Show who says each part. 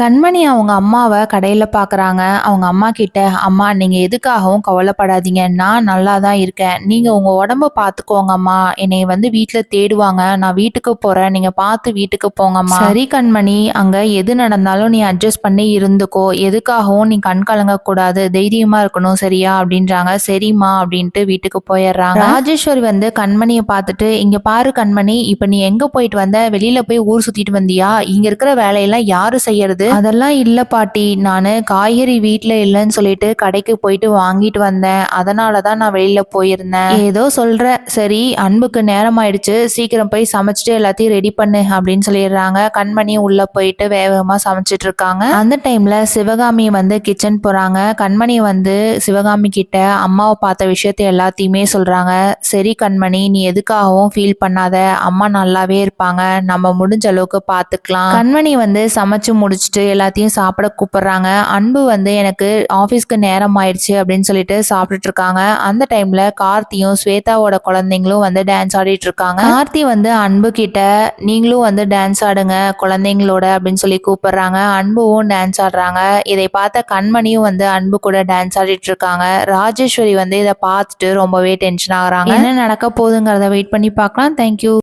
Speaker 1: கண்மணி அவங்க அம்மாவை கடையில் பார்க்குறாங்க அவங்க அம்மா கிட்ட அம்மா நீங்கள் எதுக்காகவும் கவலைப்படாதீங்க. நான் நல்லா தான் இருக்கேன். நீங்கள் உங்கள் உடம்ப பார்த்துக்கோங்க அம்மா என்னை வந்து வீட்டில் தேடுவாங்க. நான் வீட்டுக்கு போகிறேன் நீங்கள் பார்த்து வீட்டுக்கு போங்கம்மா. சரி கண்மணி அங்கே எது நடந்தாலும் நீ அட்ஜஸ்ட் பண்ணி இருந்துக்கோ. எதுக்காகவும் நீ கண் கலங்கக்கூடாது தைரியமாக இருக்கணும் சரியா? அப்படின்றாங்க. சரிம்மா அப்படின்ட்டு வீட்டுக்கு போயிடுறாங்க. ராஜேஸ்வரி வந்து கண்மணியை பார்த்துட்டு இங்கே பாரு கண்மணி இப்போ நீ எங்கே போயிட்டு வந்த? வெளியில் போய் ஊர் சுற்றிட்டு வந்தியா? இங்கே இருக்கிற வேலையெல்லாம் யாரு செய்யறது? அதெல்லாம் இல்லை பாட்டி. நான் காய்கறி வீட்டில் இல்லைன்னு சொல்லிட்டு கடைக்கு போயிட்டு வாங்கிட்டு வந்தேன். அதனால தான் நான் வெளியில் போயிருந்தேன். ஏதோ சொல்கிற சரி அன்புக்கு நேரம் ஆயிடுச்சு சீக்கிரம் போய் சமைச்சிட்டு எல்லாத்தையும் ரெடி பண்ணு அப்படின்னு சொல்லிடுறாங்க. கண்மணி உள்ளே போயிட்டு வேகமாக சமைச்சிட்டு இருக்காங்க. அந்த டைமில் சிவகாமி வந்து கிச்சன் போகிறாங்க கண்மணி வந்து சிவகாமி கிட்ட அம்மாவை பார்த்த விஷயத்த எல்லாத்தையுமே சொல்கிறாங்க சரி கண்மணி நீ எதுக்காகவும் ஃபீல் பண்ணாத. அம்மா நல்லாவே இருப்பாங்க. நம்ம முடிஞ்ச அளவுக்கு பார்த்துக்கலாம் கண்மணி வந்து சமைச்சு முடிச்சுட்டு எல்லாத்தையும் சாப்பிட கூப்பிடுறாங்க. அன்பு வந்து எனக்கு ஆஃபீஸ்க்கு நேரம் ஆயிடுச்சு அப்படின்னு சொல்லிட்டு சாப்பிட்டுட்டு இருக்காங்க. அந்த டைம்ல கார்த்தியும் ஸ்வேதாவோட குழந்தைங்களும் வந்து டான்ஸ் ஆடிட்டு இருக்காங்க. கார்த்தி வந்து அன்பு கிட்ட நீங்களும் வந்து டான்ஸ் ஆடுங்க குழந்தைங்களோட அப்படின்னு சொல்லி கூப்பிடுறாங்க. அன்புவும் டான்ஸ் ஆடுறாங்க. இதை பார்த்த கண்மணியும் வந்து அன்பு கூட டான்ஸ் ஆடிட்டு இருக்காங்க. ராஜேஸ்வரி வந்து இதை பார்த்துட்டு ரொம்பவே டென்ஷன் ஆகுறாங்க. என்ன நடக்க போகுதுங்கிறத வெயிட் பண்ணி பார்க்கலாம். தேங்க்யூ